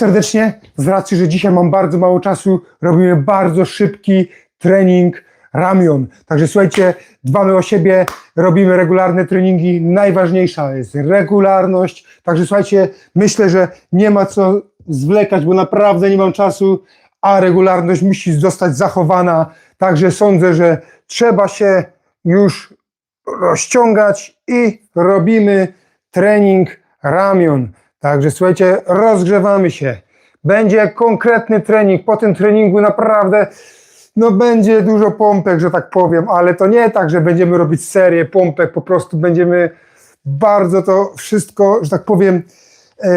serdecznie. Z racji, że dzisiaj mam bardzo mało czasu, robimy bardzo szybki trening ramion. Także słuchajcie, dbamy o siebie, robimy regularne treningi. Najważniejsza jest regularność. Także słuchajcie, myślę, że nie ma co zwlekać, bo naprawdę nie mam czasu, a regularność musi zostać zachowana. Także sądzę, że trzeba się już rozciągać i robimy trening ramion. Także słuchajcie, rozgrzewamy się. Będzie konkretny trening. Po tym treningu naprawdę no będzie dużo pompek, że tak powiem, ale to nie tak, że będziemy robić serię pompek, po prostu będziemy bardzo to wszystko, że tak powiem, e,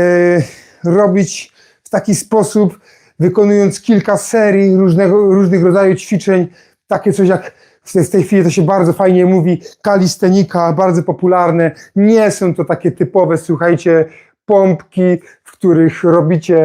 robić w taki sposób, wykonując kilka serii różnego, różnych rodzajów ćwiczeń, takie coś jak w tej, w tej chwili to się bardzo fajnie mówi, kalistenika, bardzo popularne. Nie są to takie typowe, słuchajcie, pompki, w których robicie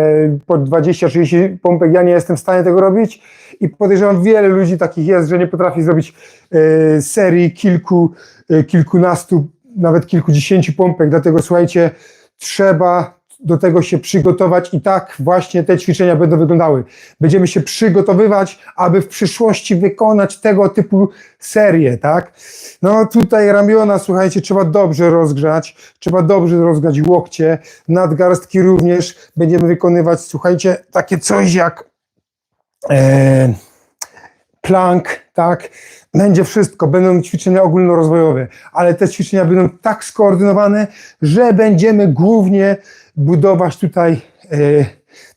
po 20-30 pompek. Ja nie jestem w stanie tego robić i podejrzewam, wiele ludzi takich jest, że nie potrafi zrobić e, serii kilku, e, kilkunastu, nawet kilkudziesięciu pompek. Dlatego słuchajcie, trzeba do tego się przygotować i tak właśnie te ćwiczenia będą wyglądały. Będziemy się przygotowywać, aby w przyszłości wykonać tego typu serie, tak? No tutaj ramiona, słuchajcie, trzeba dobrze rozgrzać, trzeba dobrze rozgrzać łokcie, nadgarstki również. Będziemy wykonywać, słuchajcie, takie coś jak e, plank, tak? Będzie wszystko, będą ćwiczenia ogólnorozwojowe, ale te ćwiczenia będą tak skoordynowane, że będziemy głównie budować tutaj e,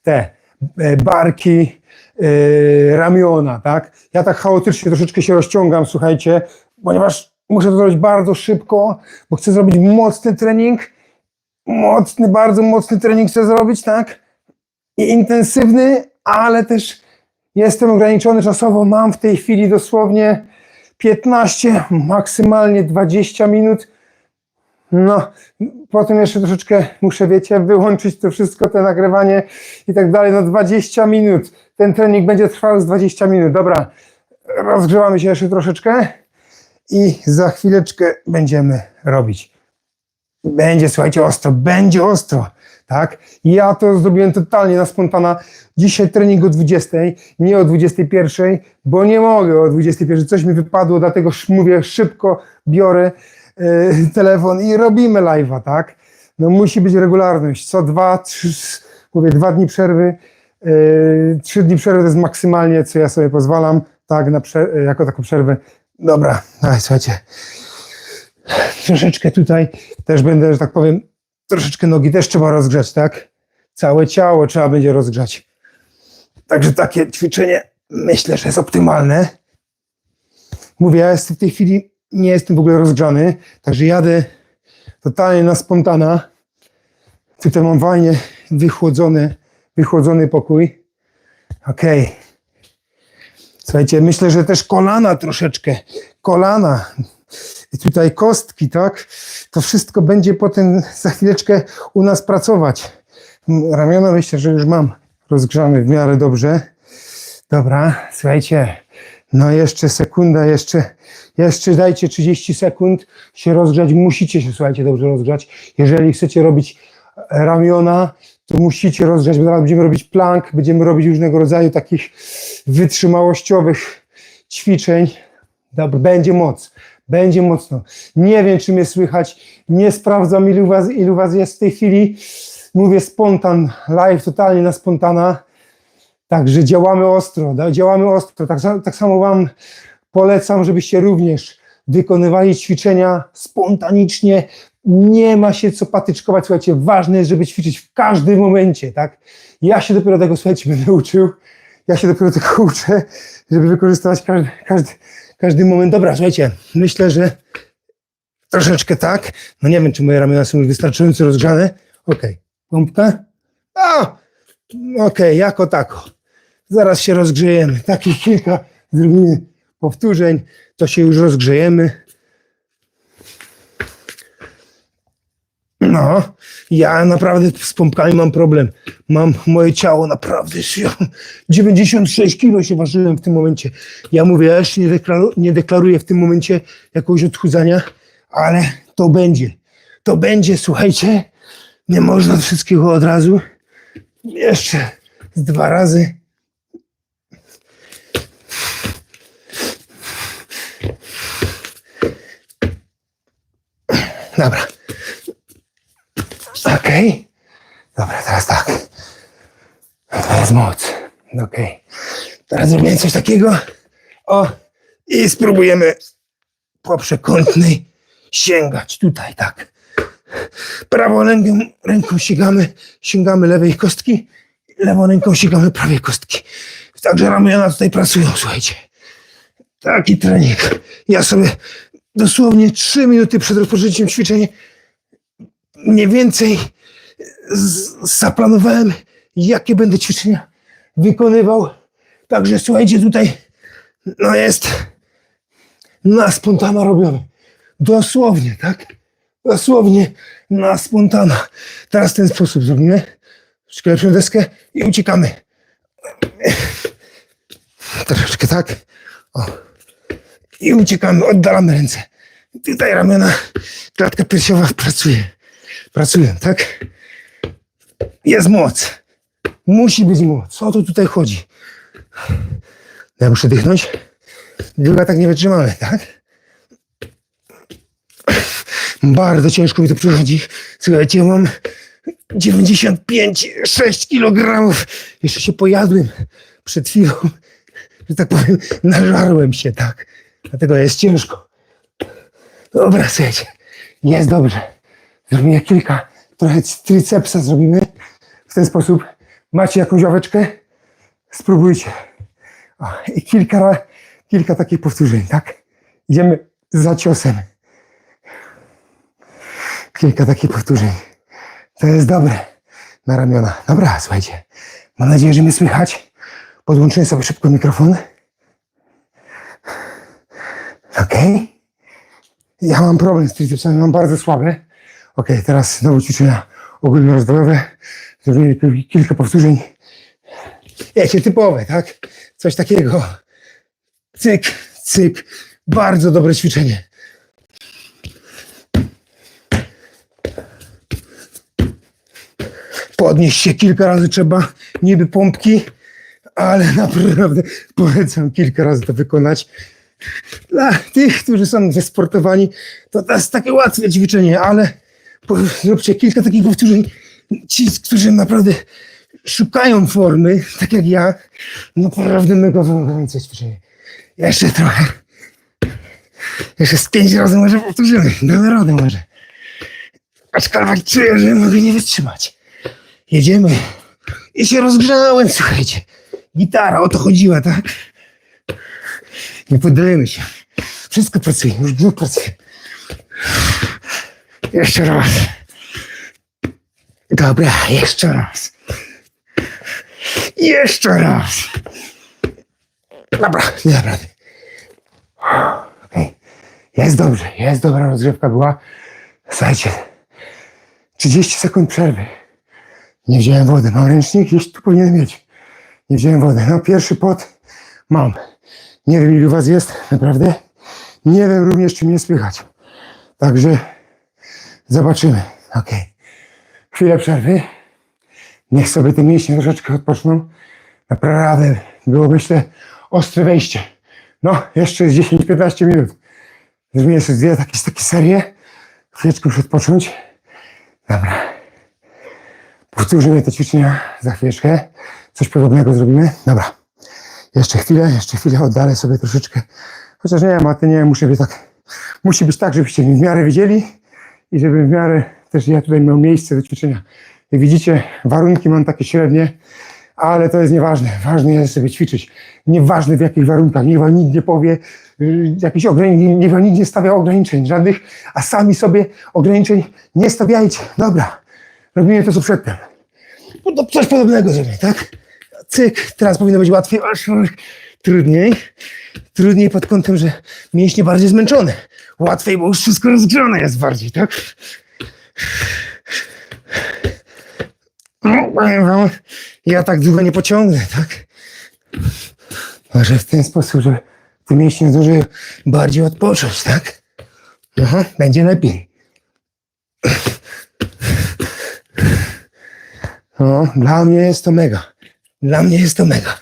te e, barki, e, ramiona, tak? Ja tak chaotycznie troszeczkę się rozciągam, słuchajcie, ponieważ muszę to zrobić bardzo szybko, bo chcę zrobić mocny trening, mocny, bardzo mocny trening chcę zrobić, tak? I intensywny, ale też Jestem ograniczony czasowo, mam w tej chwili dosłownie 15, maksymalnie 20 minut. No, potem jeszcze troszeczkę muszę, wiecie, wyłączyć to wszystko, to nagrywanie i tak dalej. No 20 minut. Ten trening będzie trwał z 20 minut. Dobra, rozgrzewamy się jeszcze troszeczkę i za chwileczkę będziemy robić. Będzie, słuchajcie, ostro, będzie ostro, tak? Ja to zrobiłem totalnie na spontana. Dzisiaj trening o 20, nie o 21, bo nie mogę o 21. Coś mi wypadło, dlatego mówię szybko, biorę telefon i robimy live'a, tak? No musi być regularność. Co dwa, trzy, mówię, dwa dni przerwy, e, trzy dni przerwy to jest maksymalnie, co ja sobie pozwalam, tak, na prze- jako taką przerwę. Dobra, dawaj, słuchajcie troszeczkę tutaj też będę, że tak powiem, troszeczkę nogi też trzeba rozgrzać, tak? Całe ciało trzeba będzie rozgrzać. Także takie ćwiczenie myślę, że jest optymalne. Mówię, ja jestem w tej chwili, nie jestem w ogóle rozgrzany, także jadę totalnie na spontana. Tutaj mam fajnie wychłodzony, wychłodzony pokój. Okej. Słuchajcie, myślę, że też kolana troszeczkę, kolana, i tutaj kostki, tak? To wszystko będzie potem za chwileczkę u nas pracować. Ramiona myślę, że już mam rozgrzane w miarę dobrze. Dobra, słuchajcie, no jeszcze sekunda, jeszcze, jeszcze dajcie 30 sekund się rozgrzać. Musicie się, słuchajcie, dobrze rozgrzać. Jeżeli chcecie robić ramiona, to musicie rozgrzać, bo zaraz będziemy robić plank, będziemy robić różnego rodzaju takich wytrzymałościowych ćwiczeń. Dobra, będzie moc, będzie mocno. Nie wiem, czy mnie słychać, nie sprawdzam, ilu was, ilu was jest w tej chwili. Mówię spontan, live totalnie na spontana. Także działamy ostro, da- działamy ostro. Tak, tak samo Wam polecam, żebyście również wykonywali ćwiczenia spontanicznie. Nie ma się co patyczkować, słuchajcie, ważne jest, żeby ćwiczyć w każdym momencie, tak? Ja się dopiero tego, słuchajcie, będę uczył. Ja się dopiero tego uczę, żeby wykorzystywać każdy, każdy, każdy moment. Dobra, słuchajcie, myślę, że troszeczkę tak. No nie wiem, czy moje ramiona są już wystarczająco rozgrzane. Okej, pompka. A, okej, jako tako. Zaraz się rozgrzejemy. Takich kilka zrobimy powtórzeń, to się już rozgrzejemy. No, ja naprawdę z pompkami mam problem. Mam moje ciało naprawdę. ja 96 kilo się ważyłem w tym momencie. Ja mówię, ja jeszcze nie, deklaru, nie deklaruję w tym momencie jakiegoś odchudzania, ale to będzie. To będzie, słuchajcie. Nie można wszystkiego od razu. Jeszcze z dwa razy. Dobra. Okej. Dobra, teraz tak. Jest moc. Okej. Teraz zrobimy coś takiego. O. I spróbujemy po przekątnej sięgać. Tutaj, tak. Prawą ręką, ręką sięgamy, sięgamy lewej kostki. Lewą ręką sięgamy prawej kostki. Także ramiona tutaj pracują, słuchajcie. Taki trening. Ja sobie dosłownie 3 minuty przed rozpoczęciem ćwiczenia mniej więcej zaplanowałem, jakie będę ćwiczenia wykonywał. Także słuchajcie, tutaj no jest na spontana robione. Dosłownie, tak? Dosłownie na spontana. Teraz w ten sposób zrobimy. Lepszą deskę i uciekamy. Troszeczkę tak. O. I uciekamy, oddalamy ręce. Tutaj ramiona, klatka piersiowa pracuje. Pracują, tak? Jest moc. Musi być moc. O to tutaj chodzi. Ja muszę dychnąć. Druga tak nie wytrzymamy, tak? Bardzo ciężko mi to przychodzi. Słuchajcie, mam 95-6 kg. Jeszcze się pojadłem przed chwilą. Że tak powiem, nażarłem się, tak? Dlatego jest ciężko. Dobra, słuchajcie. Jest dobrze. Zrobimy kilka, trochę tricepsa zrobimy. W ten sposób macie jakąś ławeczkę? Spróbujcie. O, I kilka, kilka takich powtórzeń, tak? Idziemy za ciosem. Kilka takich powtórzeń. To jest dobre na ramiona. Dobra, słuchajcie. Mam nadzieję, że mnie słychać. Podłączyłem sobie szybko mikrofon. Okej. Ja mam problem z tricepsami, mam bardzo słabe. Okej, teraz znowu ćwiczenia ogólnorozwojowe. Zrobimy kil- kilka powtórzeń. Wiecie, typowe, tak? Coś takiego. Cyk, cyk. Bardzo dobre ćwiczenie. Podnieść się kilka razy trzeba, niby pompki, ale naprawdę polecam kilka razy to wykonać. Dla tych, którzy są zesportowani, to to jest takie łatwe ćwiczenie, ale po- zróbcie kilka takich powtórzeń. Ci, którzy naprawdę szukają formy, tak jak ja, naprawdę mega wymagające ćwiczenie. Jeszcze trochę. Jeszcze z pięć razy może powtórzymy. Damy radę może. Aczkolwiek czuję, że mogę nie wytrzymać. Jedziemy. I się rozgrzałem, słuchajcie. Gitara, o to chodziła, tak? Nie poddajemy się. Wszystko pracuje, już brzuch pracuje. Jeszcze raz. Dobra, jeszcze raz. Jeszcze raz. Dobra, nie dam. Jest dobrze, jest dobra rozgrzewka była. Słuchajcie, 30 sekund przerwy. Nie wziąłem wody. Mam ręcznik, gdzieś tu powinienem mieć. Nie wziąłem wody. No pierwszy pot mam. Nie wiem ilu was jest, naprawdę. Nie wiem również czy mnie słychać. Także zobaczymy. Okej. Chwilę przerwy. Niech sobie te mięśnie troszeczkę odpoczną. Naprawdę było myślę ostre wejście. No, jeszcze jest 10-15 minut. Zrobię sobie dwie takie, takie serie. Chwileczkę muszę odpocząć. Dobra. Powtórzymy te ćwiczenia za chwileczkę. Coś podobnego zrobimy. Dobra. Jeszcze chwilę, jeszcze chwilę oddalę sobie troszeczkę. Chociaż nie, maty nie, muszę być tak. Musi być tak, żebyście mnie w miarę widzieli i żebym w miarę też ja tutaj miał miejsce do ćwiczenia. Jak widzicie, warunki mam takie średnie, ale to jest nieważne. Ważne jest sobie ćwiczyć. Nieważne w jakich warunkach. Niech wam nikt nie powie, y, jakichś ograniczeń, niech wam nikt nie stawia ograniczeń żadnych, a sami sobie ograniczeń nie stawiajcie. Dobra, robimy to co przedtem. No to coś podobnego zrobię, tak? Cyk, teraz powinno być łatwiej, aż trudniej. Trudniej pod kątem, że mięśnie bardziej zmęczone. Łatwiej, bo już wszystko rozgrzane jest bardziej, tak? No, powiem wam, ja tak długo nie pociągnę, tak? Może w ten sposób, że mięśnie zdążyły bardziej odpocząć, tak? Aha, będzie lepiej. No, dla mnie jest to mega. Dla mnie jest to mega.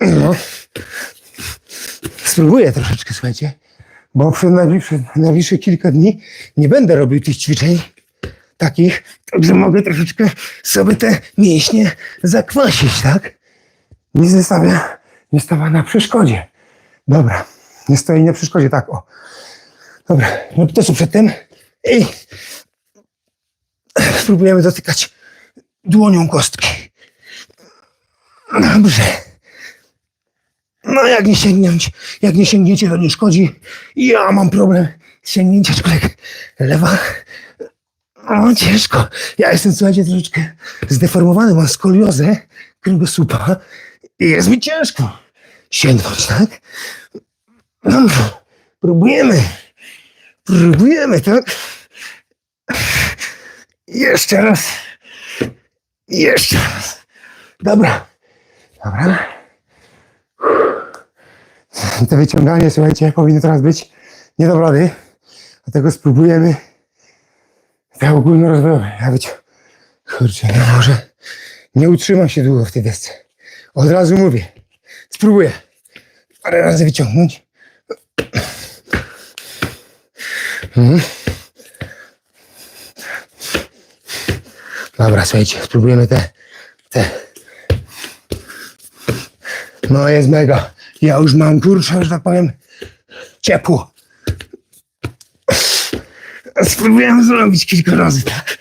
No. Spróbuję troszeczkę, słuchajcie, bo przez najbliższe, najbliższe kilka dni nie będę robił tych ćwiczeń takich, także mogę troszeczkę sobie te mięśnie zakwasić, tak? Nie zostawia, nie stawia na przeszkodzie. Dobra, nie stoi na przeszkodzie, tak, o. Dobra, no to co przedtem i spróbujemy dotykać dłonią kostki. Dobrze. No jak nie sięgnąć, jak nie sięgniecie, to nie szkodzi. Ja mam problem z sięgnięciem, aczkolwiek lewa. O, ciężko. Ja jestem, słuchajcie, troszeczkę zdeformowany, mam skoliozę kręgosłupa i jest mi ciężko sięgnąć, tak? Dobrze, próbujemy. Próbujemy, tak? Jeszcze raz. Jeszcze raz. Dobra. Dobra. To wyciąganie, słuchajcie, powinno teraz być nie do rady. Dlatego spróbujemy te ogólnorozwojowe. Ja być... Kurczę, no może nie utrzymam się długo w tej desce. Od razu mówię. Spróbuję parę razy wyciągnąć. Mhm. Dobra, słuchajcie, spróbujemy te, te. No jest mega. Ja już mam, kurczę, że tak powiem, ciepło. Spróbujemy zrobić kilka razy, tak?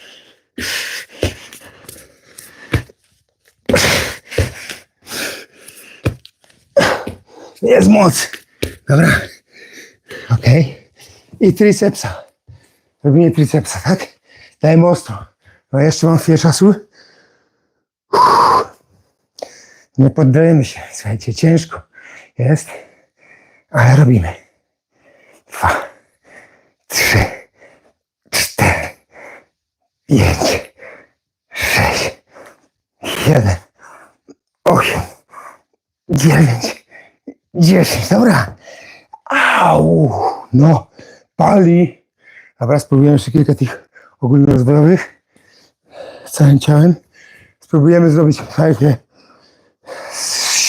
Jest moc. Dobra. Okej. I tricepsa. Robienie tricepsa, tak? Dajmy ostro. No jeszcze mam chwilę czasu. Nie poddajemy się. Słuchajcie, ciężko jest, ale robimy. Dwa, trzy, cztery, pięć, sześć, siedem, osiem, dziewięć, dziesięć. Dobra. Au! No, pali. Dobra, spróbujemy jeszcze kilka tych ogólnorozwojowych całym ciałem. Spróbujemy zrobić fajkę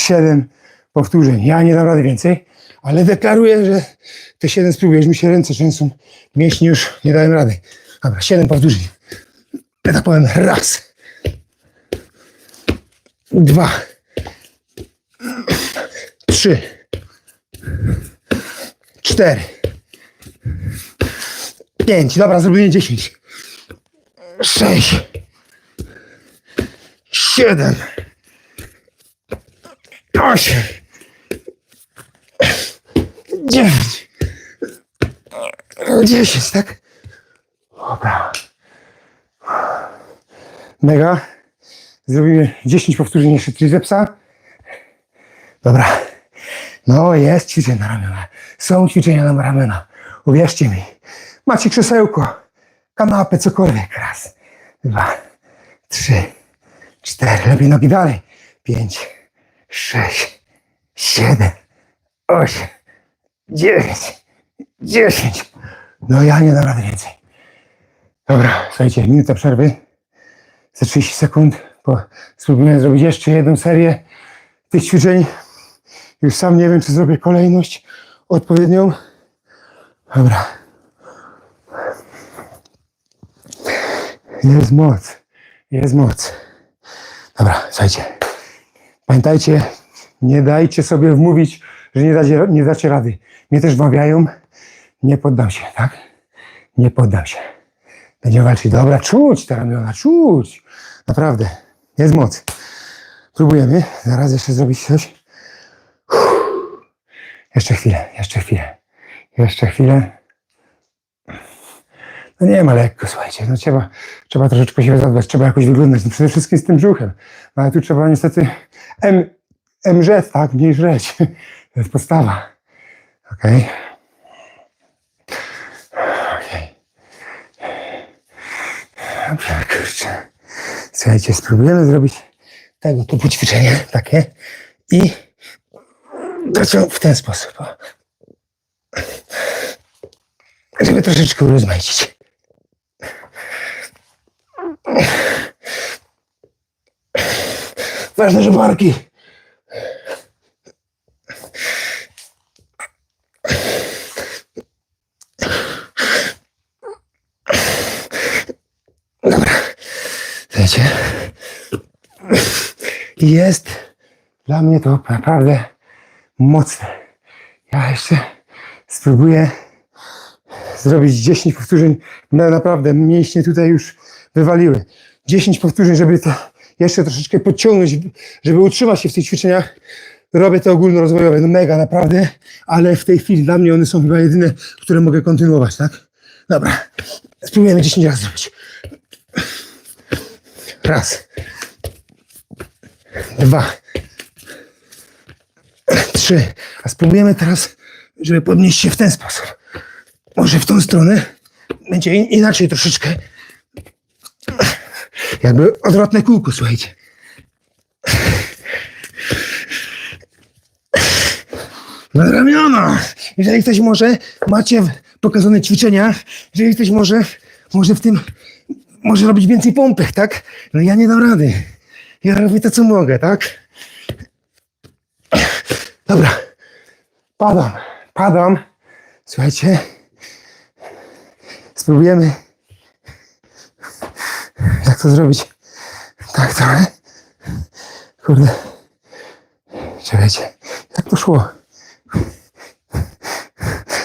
siedem powtórzeń. Ja nie dam rady więcej, ale deklaruję, że te siedem spróbujesz. Mi się ręce trzęsą, mięśnie już nie dałem rady. Dobra, siedem powtórzeń. Ja tak powiem raz, dwa, trzy, cztery, pięć. Dobra, zrobimy dziesięć. Sześć, siedem, osiem, dziewięć, dziesięć, tak? Dobra. Mega. Zrobimy 10 powtórzeń jeszcze tricepsa. Dobra. No jest ćwiczenie na ramiona. Są ćwiczenia na ramiona. Uwierzcie mi. Macie krzesełko, kanapę, cokolwiek. Raz, dwa, trzy, cztery. Lepiej nogi dalej. Pięć, sześć, siedem, osiem, dziewięć, dziesięć. No ja nie dam rady więcej. Dobra, słuchajcie, minuta przerwy. Za 30 sekund po, spróbujemy zrobić jeszcze jedną serię tych ćwiczeń. Już sam nie wiem, czy zrobię kolejność odpowiednią. Dobra. Jest moc. Jest moc. Dobra, słuchajcie. Pamiętajcie, nie dajcie sobie wmówić, że nie dacie, nie dacie rady. Mnie też wmawiają. Nie poddam się, tak? Nie poddam się. Będziemy walczyć. Dobra, czuć te ramiona, czuć. Naprawdę, jest moc. Próbujemy. Zaraz jeszcze zrobić coś. Uff. Jeszcze chwilę, jeszcze chwilę. Jeszcze chwilę. No nie ma lekko, słuchajcie. No trzeba, trzeba troszeczkę się zadbać, trzeba jakoś wyglądać. No przede wszystkim z tym brzuchem. No ale tu trzeba niestety M, MZ, tak, mniej żreć. To jest podstawa. Okej. Okej. Dobrze, kurczę. Słuchajcie, spróbujemy zrobić tego typu ćwiczenie takie i w ten sposób. Żeby troszeczkę urozmaicić. Ważne, że barki. Dobra. Wiecie? Jest dla mnie to naprawdę mocne. Ja jeszcze spróbuję zrobić 10 powtórzeń. No naprawdę mięśnie tutaj już wywaliły. 10 powtórzeń, żeby to jeszcze troszeczkę podciągnąć, żeby utrzymać się w tych ćwiczeniach. Robię te ogólnorozwojowe, no mega naprawdę, ale w tej chwili dla mnie one są chyba jedyne, które mogę kontynuować, tak? Dobra, spróbujemy 10 razy zrobić. Raz. Dwa. Trzy. A spróbujemy teraz, żeby podnieść się w ten sposób. Może w tą stronę. Będzie in- inaczej troszeczkę. Jakby odwrotne kółko, słuchajcie. Na ramiona. Jeżeli ktoś może, macie pokazane ćwiczenia, jeżeli ktoś może, może w tym, może robić więcej pompek, tak? No ja nie dam rady. Ja robię to, co mogę, tak? Dobra. Padam, padam. Słuchajcie. Spróbujemy. Jak to zrobić? Tak trochę. Kurde. Czekajcie. Jak to szło?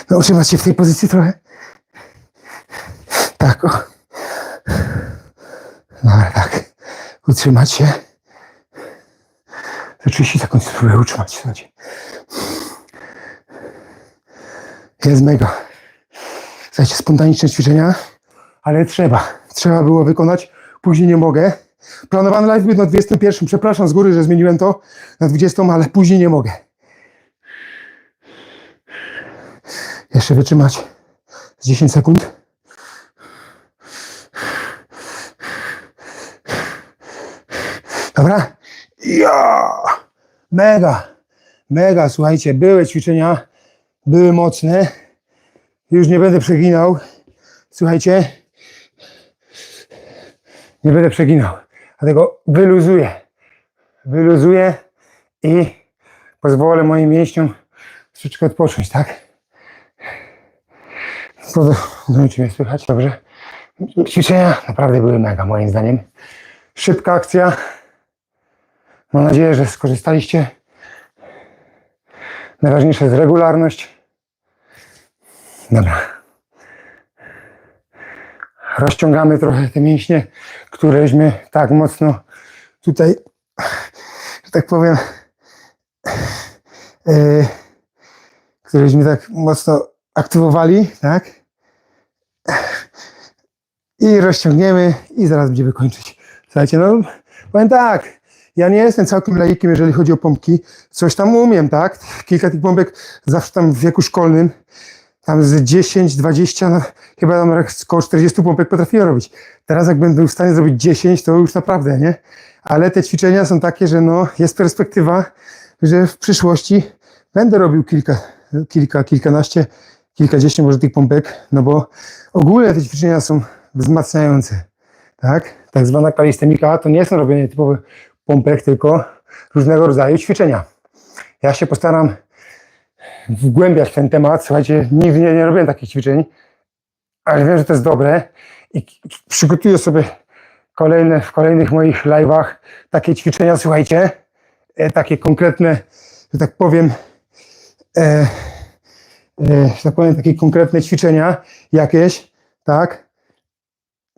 No się w tej pozycji trochę. Tak, o. Dobra, tak. Utrzymać się. Za 30 sekund spróbuję utrzymać. Słuchajcie. Jest mega. Słuchajcie, spontaniczne ćwiczenia, ale trzeba. Trzeba było wykonać. Później nie mogę. Planowany live był na 21. Przepraszam z góry, że zmieniłem to na 20, ale później nie mogę. Jeszcze wytrzymać z 10 sekund. Dobra? Ja! Mega! Mega, słuchajcie, były ćwiczenia, były mocne. Już nie będę przeginał. Słuchajcie, nie będę przeginał. Dlatego wyluzuję. Wyluzuję i pozwolę moim mięśniom troszeczkę odpocząć, tak? Czy mnie słychać? Dobrze. Ćwiczenia naprawdę były mega, moim zdaniem. Szybka akcja. Mam nadzieję, że skorzystaliście. Najważniejsza jest regularność. Dobra. Rozciągamy trochę te mięśnie, któreśmy tak mocno tutaj, że tak powiem, yy, któreśmy tak mocno aktywowali, tak? I rozciągniemy i zaraz będziemy kończyć. Słuchajcie, no powiem tak, ja nie jestem całkiem laikiem, jeżeli chodzi o pompki. Coś tam umiem, tak? Kilka tych pompek zawsze tam w wieku szkolnym, tam z 10, 20, no, chyba tam około 40 pompek potrafiłem robić. Teraz jak będę w stanie zrobić 10, to już naprawdę, nie? Ale te ćwiczenia są takie, że no, jest perspektywa, że w przyszłości będę robił kilka, kilka, kilkanaście, kilkadziesiąt może tych pompek, no bo ogólnie te ćwiczenia są wzmacniające, tak? Tak zwana kalistemika to nie są robienie typowych pompek, tylko różnego rodzaju ćwiczenia. Ja się postaram wgłębiać ten temat. Słuchajcie, nigdy nie, nie robiłem takich ćwiczeń, ale wiem, że to jest dobre i przygotuję sobie kolejne, w kolejnych moich live'ach takie ćwiczenia, słuchajcie, e, takie konkretne, że tak powiem, e, e, że tak powiem, takie konkretne ćwiczenia jakieś, tak?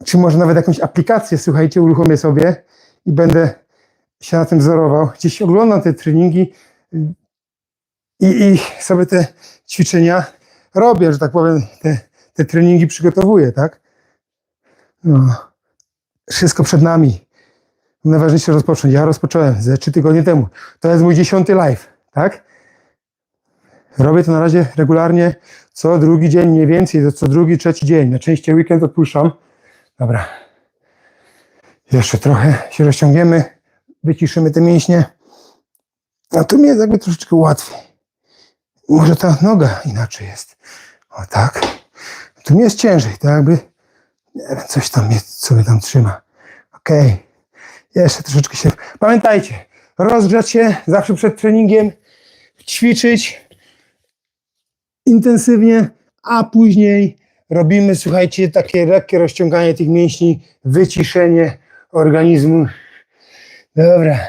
Czy może nawet jakąś aplikację, słuchajcie, uruchomię sobie i będę się na tym wzorował. Gdzieś oglądam te treningi i, i sobie te ćwiczenia robię, że tak powiem, te, te treningi przygotowuję, tak? No, wszystko przed nami. Najważniejsze rozpocząć. Ja rozpocząłem ze trzy tygodnie temu. To jest mój dziesiąty live, tak? Robię to na razie regularnie, co drugi dzień mniej więcej, co drugi, trzeci dzień. Na częściej weekend odpuszczam. Dobra. Jeszcze trochę się rozciągniemy, wyciszymy te mięśnie. A tu mi jest jakby troszeczkę łatwiej. Może ta noga inaczej jest. O tak. Tu mi jest ciężej, tak jakby nie wiem, coś tam jest, co mnie tam trzyma. Okej. Jeszcze troszeczkę się. Pamiętajcie, rozgrzać się zawsze przed treningiem, ćwiczyć intensywnie, a później robimy, słuchajcie, takie lekkie rozciąganie tych mięśni, wyciszenie organizmu. Dobra.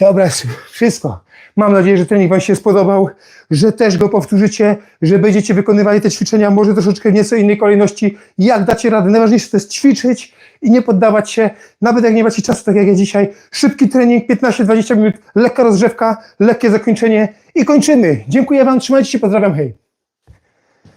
Dobra, wszystko. Mam nadzieję, że trening Wam się spodobał, że też go powtórzycie, że będziecie wykonywali te ćwiczenia może troszeczkę w nieco innej kolejności. Jak dacie radę? Najważniejsze to jest ćwiczyć i nie poddawać się, nawet jak nie macie czasu, tak jak ja dzisiaj. Szybki trening, 15-20 minut, lekka rozgrzewka, lekkie zakończenie i kończymy. Dziękuję Wam, trzymajcie się, pozdrawiam, hej.